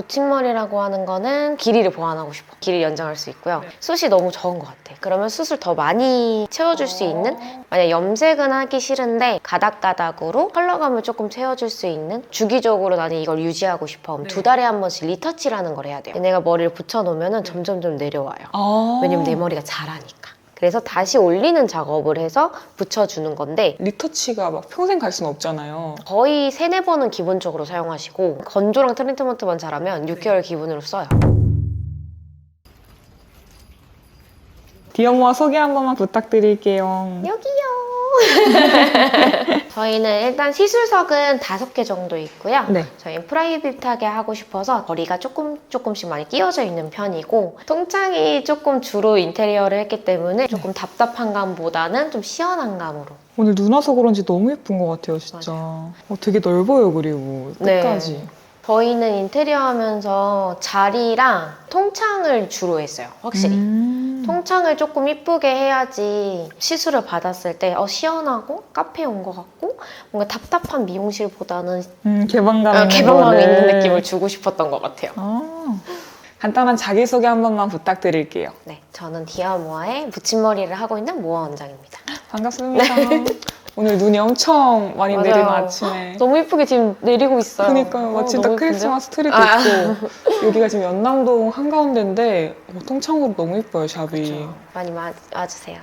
붙임머리라고 하는 거는 길이를 보완하고 싶어. 길이 연장할 수 있고요. 네. 숱이 너무 적은 것 같아. 그러면 숱을 더 많이 채워줄 수 있는 만약 염색은 하기 싫은데 가닥가닥으로 컬러감을 조금 채워줄 수 있는 주기적으로 나는 이걸 유지하고 싶어. 그럼 네. 두 달에 한 번씩 리터치라는 걸 해야 돼요. 내가 머리를 붙여놓으면 점점 점 내려와요. 아. 왜냐면 내 머리가 자라니까. 그래서 다시 올리는 작업을 해서 붙여주는 건데 리터치가 막 평생 갈 수는 없잖아요. 거의 세네 번은 기본적으로 사용하시고 건조랑 트리트먼트만 잘하면 6개월 기본으로 써요. 디어모아 소개 한 번만 부탁드릴게요. 여기요. 저희는 일단 시술석은 다섯 개 정도 있고요. 네. 저희는 프라이빗하게 하고 싶어서 거리가 조금 조금씩 많이 끼워져 있는 편이고 통창이 조금 주로 인테리어를 했기 때문에 조금 답답한 감보다는 좀 시원한 감으로 오늘 눈 와서 그런지 너무 예쁜 것 같아요, 진짜. 어, 되게 넓어요, 그리고 네. 끝까지. 저희는 인테리어 하면서 자리랑 통창을 주로 했어요. 확실히. 음. 통창을 조금 이쁘게 해야지 시술을 받았을 때 어, 시원하고 카페에 온것 같고 뭔가 답답한 미용실보다는 음, 개방감 어, 있는 개방감 거를. 있는 느낌을 주고 싶었던 것 같아요. 아. 간단한 자기소개 한 번만 부탁드릴게요. 네, 저는 디아모아의 붙임머리를 하고 있는 모아 원장입니다. 반갑습니다. 오늘 눈이 엄청 많이 맞아요. 내리는 아침에. 너무 이쁘게 지금 내리고 있어요. 그니까요. 어, 마침 딱 너무? 크리스마스 트리도 아. 있고 여기가 지금 연남동 한가운데인데 어, 통창으로 너무 예뻐요 샵이. 그렇죠. 많이 와, 와주세요.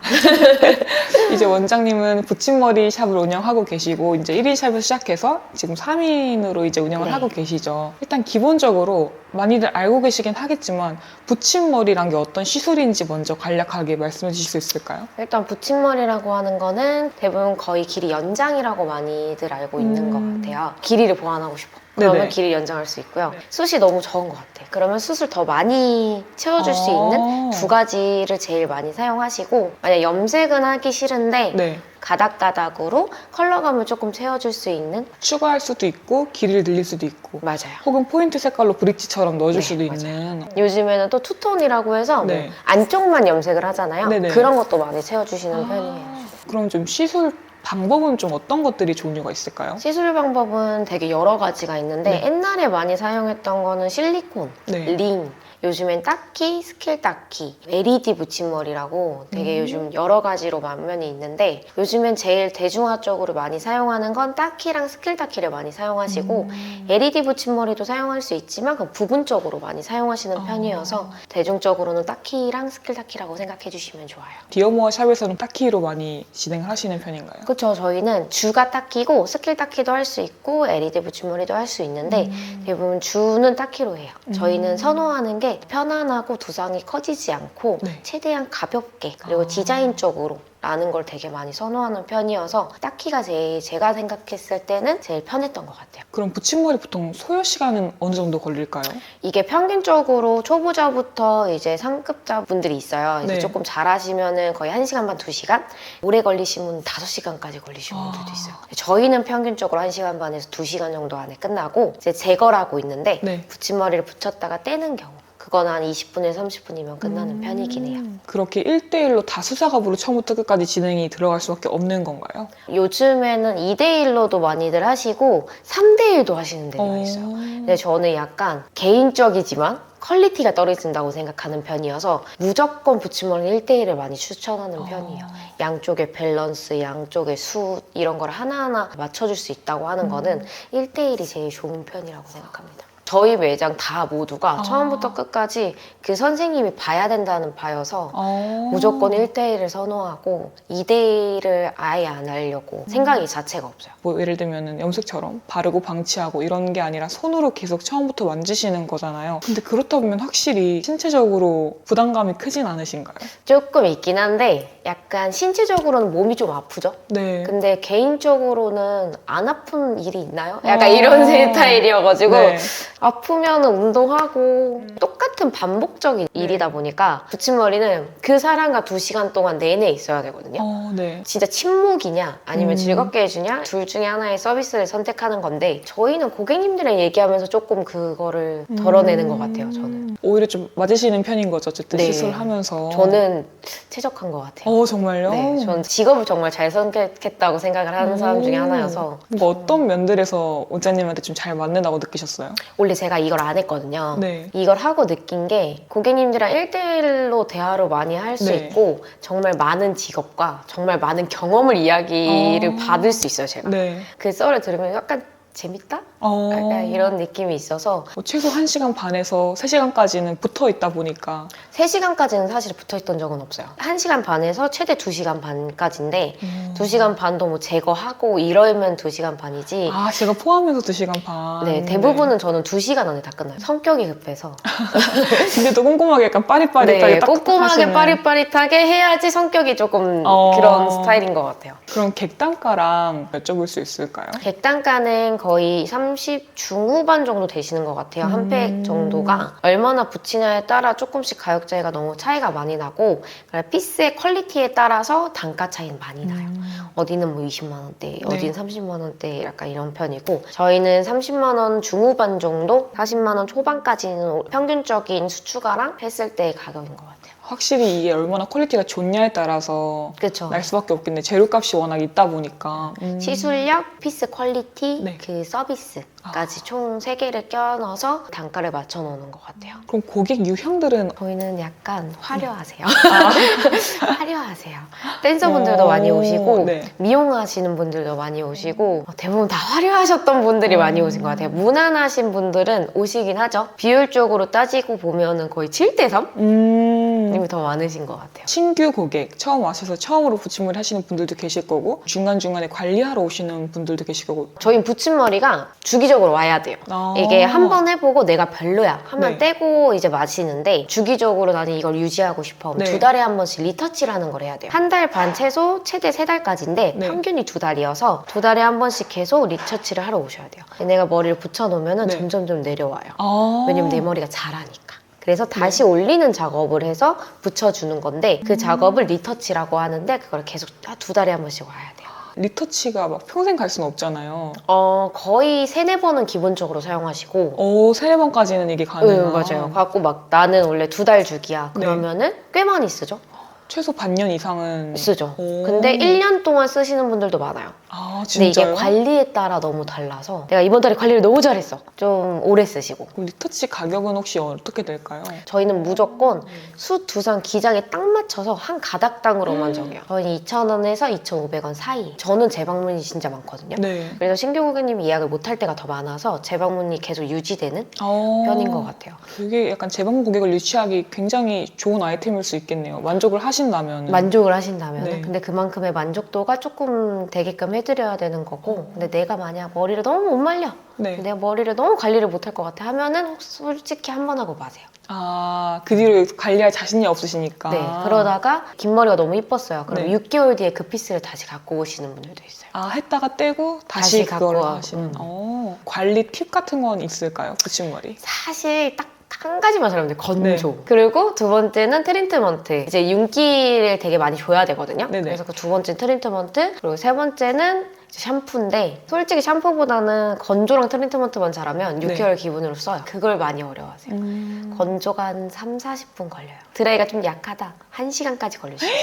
이제 원장님은 붙임머리 샵을 운영하고 계시고 이제 1인 샵을 시작해서 지금 3인으로 이제 운영을 네. 하고 계시죠. 일단 기본적으로 많이들 알고 계시긴 하겠지만 붙임머리란 게 어떤 시술인지 먼저 간략하게 말씀해 주실 수 있을까요? 일단 붙임머리라고 하는 거는 대부분 거의 길이 연장이라고 많이들 알고 있는 음. 것 같아요. 길이를 보완하고 싶어. 그러면 네네. 길이 연장할 수 있고요. 네. 숱이 너무 적은 것 같아. 그러면 숱을 더 많이 채워줄 수 아. 있는 두 가지를 제일 많이 사용하시고 만약 염색은 하기 싫은데 네. 가닥가닥으로 컬러감을 조금 채워줄 수 있는 추가할 수도 있고 길이를 늘릴 수도 있고 맞아요. 혹은 포인트 색깔로 브릿지처럼 넣어줄 네, 수도 맞아요. 있는 요즘에는 또 투톤이라고 해서 뭐 네. 안쪽만 염색을 하잖아요. 네네. 그런 것도 많이 채워주시는 아, 편이에요. 그럼 좀 시술 방법은 좀 어떤 것들이 종류가 있을까요? 시술 방법은 되게 여러 가지가 있는데 네. 옛날에 많이 사용했던 거는 실리콘, 네. 링, 요즘엔 딱키, 스킬 딱키, LED 붙임머리라고 되게 음. 요즘 여러 가지로 만면이 있는데 요즘엔 제일 대중화적으로 많이 사용하는 건 딱키랑 스킬 딱키를 많이 사용하시고 음. LED 붙임머리도 사용할 수 있지만 그 부분적으로 많이 사용하시는 아. 편이어서 대중적으로는 딱키랑 스킬 딱키라고 생각해 주시면 좋아요. 디어모어 샵에서는 딱히로 많이 진행을 하시는 편인가요? 그렇죠. 저희는 주가 딱키고 스킬 딱키도 할 수 있고 LED 붙임머리도 할 수 있는데 음. 대부분 주는 딱키로 해요. 음. 저희는 선호하는 게 편안하고 두상이 커지지 않고 네. 최대한 가볍게 그리고 아. 디자인적으로 라는 걸 되게 많이 선호하는 편이어서 딱키가 제일 제가 생각했을 때는 제일 편했던 것 같아요. 그럼 붙임머리 보통 소요 시간은 어느 정도 걸릴까요? 이게 평균적으로 초보자부터 이제 상급자 분들이 있어요. 이제 네. 조금 잘하시면은 거의 1시간 반, 2시간? 오래 걸리신 분은 5시간까지 걸리시는 아. 분들도 있어요. 저희는 평균적으로 1시간 반에서 2시간 정도 안에 끝나고 이제 제거를 하고 있는데 네. 붙임머리를 붙였다가 떼는 경우 그건 한 20분에서 30분이면 끝나는 음. 편이긴 해요. 그렇게 1대1로 다 수작업으로 처음부터 끝까지 진행이 들어갈 수밖에 없는 건가요? 요즘에는 2대1로도 많이들 하시고 3대1도 하시는 데가 어. 있어요. 근데 저는 약간 개인적이지만 퀄리티가 떨어진다고 생각하는 편이어서 무조건 붙임머리 1대1을 많이 추천하는 편이에요. 어. 양쪽의 밸런스, 양쪽의 수 이런 걸 하나하나 맞춰줄 수 있다고 하는 음. 거는 1대1이 제일 좋은 편이라고 생각합니다. 저희 매장 다 모두가 아. 처음부터 끝까지 그 선생님이 봐야 된다는 바여서 어. 무조건 1대1을 선호하고 2대1을 아예 안 하려고 생각이 자체가 없어요. 뭐 예를 들면 염색처럼 바르고 방치하고 이런 게 아니라 손으로 계속 처음부터 만지시는 거잖아요. 근데 그렇다 보면 확실히 신체적으로 부담감이 크진 않으신가요? 조금 있긴 한데 약간 신체적으로는 몸이 좀 아프죠? 네. 근데 개인적으로는 안 아픈 일이 있나요? 약간 어. 이런 스타일이어가지고 네. 아프면 운동하고 똑같이 똑같은 반복적인 일이다 보니까 붙임머리는 그 사람과 두 시간 동안 내내 있어야 되거든요. 어, 네. 진짜 침묵이냐 아니면 음. 즐겁게 해주냐 둘 중에 하나의 서비스를 선택하는 건데 저희는 고객님들이랑 얘기하면서 조금 그거를 덜어내는 것 같아요 저는 음. 오히려 좀 맞으시는 편인 거죠. 어쨌든 네. 시술하면서. 저는 최적한 것 같아요 어, 정말요? 네, 전 직업을 정말 잘 선택했다고 생각을 하는 사람 중에 음. 하나여서 뭔가 어떤 면들에서 원장님한테 좀 잘 맞는다고 느끼셨어요? 원래 제가 이걸 안 했거든요 네. 이걸 하고 느낀 게 고객님들이랑 1대1로 대화를 많이 할 수 네. 있고 정말 많은 직업과 정말 많은 경험을 이야기를 어. 받을 수 있어요 제가 네. 그 썰을 들으면 약간 재밌다? 어. 약간 이런 느낌이 있어서 뭐 최소 1시간 반에서 3시간까지는 붙어 있다 보니까 3시간까지는 사실 붙어 있던 적은 없어요 1시간 반에서 최대 2시간 반까지인데 음. 2시간 반도 뭐 제거하고 이러면 2시간 반이지 아, 제가 포함해서 2시간 반. 네, 대부분은 저는 2시간 안에 다 끝나요 성격이 급해서 네. 근데 또 꼼꼼하게 약간 빠릿빠릿하게 네, 딱 꼼꼼하게 하시는. 빠릿빠릿하게 해야지 성격이 조금 어. 그런 스타일인 것 같아요 그럼 객단가랑 여쭤볼 수 있을까요? 객단가는 거의 30 중후반 정도 되시는 것 같아요. 한 음. 팩 정도가 얼마나 붙이냐에 따라 조금씩 가격 차이가 너무 차이가 많이 나고 그러니까 피스의 퀄리티에 따라서 단가 차이는 많이 나요. 어디는 뭐 20만 원대, 어디는 30만 원대 약간 이런 편이고 저희는 30만 원 중후반 정도, 40만 원 초반까지는 평균적인 수추가랑 했을 때의 가격인 것 같아요. 확실히 이게 얼마나 퀄리티가 좋냐에 따라서 그렇죠. 날 수밖에 없겠네. 재료값이 워낙 있다 보니까. 음. 시술력, 피스 퀄리티, 네. 그 서비스까지 총 3개를 껴넣어서 단가를 맞춰 놓는 것 같아요. 그럼 고객 유형들은 저희는 약간 화려하세요. 아, 화려하세요. 댄서분들도 어, 많이 오시고 네. 미용하시는 분들도 많이 오시고 어, 대부분 다 화려하셨던 분들이 음. 많이 오신 것 같아요. 무난하신 분들은 오시긴 하죠. 비율적으로 따지고 보면은 거의 7대 3? 음. 님이 더 많으신 것 같아요. 신규 고객 처음 와셔서 처음으로 붙임을 하시는 분들도 계실 거고 중간 중간에 관리하러 오시는 분들도 계실 거고 저희 붙임머리가 주기적으로 와야 돼요. 아. 이게 한 번 해보고 내가 별로야 하면 네. 떼고 이제 마시는데 주기적으로 나는 이걸 유지하고 싶어 네. 두 달에 한 번씩 리터치를 하는 걸 해야 돼요 한 달 반 최소 최대 세 달까지인데 네. 평균이 두 달이어서 두 달에 한 번씩 계속 리터치를 하러 오셔야 돼요 내가 머리를 붙여놓으면 네. 점점 좀 내려와요 아. 왜냐면 내 머리가 자라니까 그래서 다시 올리는 작업을 해서 붙여주는 건데 그 작업을 리터치라고 하는데 그걸 계속 두 달에 한 번씩 와야 돼요 리터치가 막 평생 갈 수는 없잖아요. 어 거의 세네 번은 기본적으로 사용하시고 오, 세네 번까지는 이게 가능해요. 응, 맞아요. 갖고 막 나는 원래 두 달 주기야. 네. 그러면은 꽤 많이 쓰죠? 최소 반년 이상은 쓰죠. 오. 근데 1년 동안 쓰시는 분들도 많아요. 아 근데 진짜요? 이게 관리에 따라 너무 달라서 내가 이번 달에 관리를 너무 잘했어. 좀 오래 쓰시고. 그럼 리터치 가격은 혹시 어떻게 될까요? 저희는 무조건 수 두상 기장에 딱 맞춰서 한 가닥당으로만 정해요. 저희는 2,000원에서 2,500원 사이. 저는 재방문이 진짜 많거든요. 네. 그래서 신규 고객님이 예약을 못할 때가 더 많아서 재방문이 계속 유지되는 어... 편인 것 같아요. 그게 약간 재방문 고객을 유치하기 굉장히 좋은 아이템일 수 있겠네요. 만족을 하신다면. 만족을 하신다면 네. 근데 그만큼의 만족도가 조금 되게끔 해드려야 되는 거고 근데 내가 만약 머리를 너무 못 말려 네. 내가 머리를 너무 관리를 못할 것 같아 하면은 솔직히 한 번 하고 마세요 아, 그 뒤로 관리할 자신이 없으시니까. 네 그러다가 긴 머리가 너무 이뻤어요 그럼 네. 6개월 뒤에 그 피스를 다시 갖고 오시는 분들도 있어요 아, 했다가 떼고 다시, 다시 갖고 그걸 와. 하시는. 음. 어, 관리 팁 같은 건 있을까요? 붙임머리. 사실 딱 한 가지만 잘하면 돼 건조 네. 그리고 두 번째는 트리트먼트 이제 윤기를 되게 많이 줘야 되거든요 네네. 그래서 그 두 번째 트리트먼트 그리고 세 번째는 샴푸인데 솔직히 샴푸보다는 건조랑 트리트먼트만 잘하면 네. 6개월 기본으로 써요 그걸 많이 어려워하세요 음. 건조가 한 3, 40분 걸려요 드라이가 좀 약하다 1시간까지 걸릴 수 있어요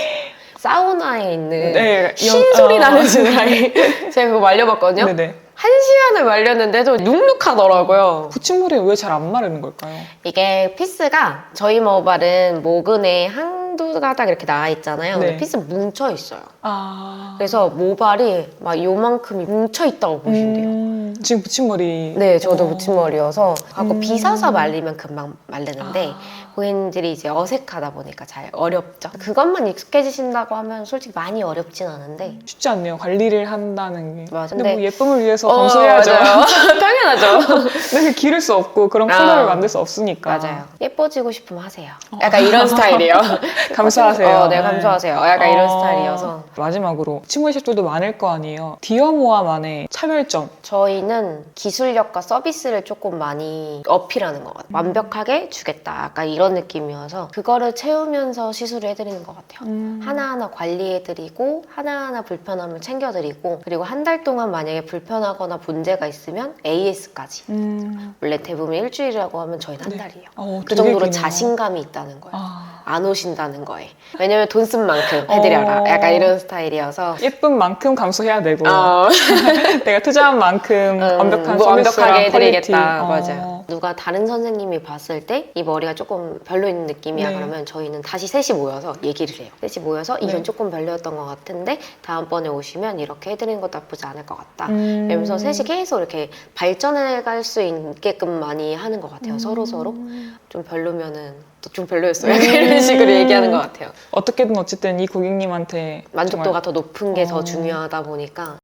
사우나에 있는 네, 신 연- 소리 어. 나는 드라이 제가 그거 말려봤거든요 네네. 한 시간을 말렸는데도 눅눅하더라고요 붙임머리는 왜잘 안 마르는 걸까요? 이게 피스가 저희 모발은 모근에 한 두 가닥 이렇게 나와 있잖아요. 네. 근데 피스 뭉쳐 있어요. 아. 그래서 모발이 막 요만큼이 뭉쳐 있다고 보시면 돼요. 음, 지금 붙임머리. 네, 저도 어. 붙임머리여서 갖고 음. 비서서 말리면 금방 말리는데 아. 고객님들이 이제 어색하다 보니까 잘 어렵죠. 그것만 익숙해지신다고 하면 솔직히 많이 어렵진 않은데 쉽지 않네요. 관리를 한다는 게. 맞아. 근데 근데- 뭐 예쁨을 위해서 어, 감수해야죠. 당연하죠. 근데 기를 수 없고 그런 아. 컬러를 만들 수 없으니까. 맞아요. 예뻐지고 싶으면 하세요. 약간 이런 스타일이에요. 감사하세요. 어, 네, 감사하세요. 약간 이런 어, 스타일이어서. 마지막으로 친구의 셰프도 많을 거 아니에요. 디어모아만의 차별점. 저희는 기술력과 서비스를 조금 많이 어필하는 것 같아요. 완벽하게 주겠다. 약간 이런 느낌이어서 그거를 채우면서 시술을 해드리는 것 같아요. 음. 하나하나 관리해드리고 하나하나 불편함을 챙겨드리고 그리고 한 달 동안 만약에 불편하거나 문제가 있으면 AS까지 음. 원래 대부분 일주일이라고 하면 저희는 한 네. 달이에요. 어, 그 정도로 기네요. 자신감이 있다는 거예요. 아, 안 오신다는 거에. 왜냐면 돈 쓴 만큼 해드려라. 어. 약간 이런 스타일이어서. 예쁜 만큼 감수해야 되고 어, 내가 투자한 만큼 음, 완벽한 뭐 서비스랑 완벽하게. 해드리겠다. 어. 맞아요. 누가 다른 선생님이 봤을 때 이 머리가 조금 별로인 느낌이야. 네. 그러면 저희는 다시 셋이 모여서 얘기를 해요. 셋이 모여서 이건 네. 조금 별로였던 것 같은데 다음번에 오시면 이렇게 해드리는 거 나쁘지 않을 것 같다. 음. 이러면서 셋이 계속 이렇게 발전해 갈 수 있게끔 많이 하는 것 음. 같아요. 서로 서로 좀 별로면은 또좀 별로였어요. 약간 이런 식으로 얘기하는 것 같아요. 어떻게든 어쨌든 이 고객님한테 만족도가 정말 더 높은 게더 어. 중요하다 보니까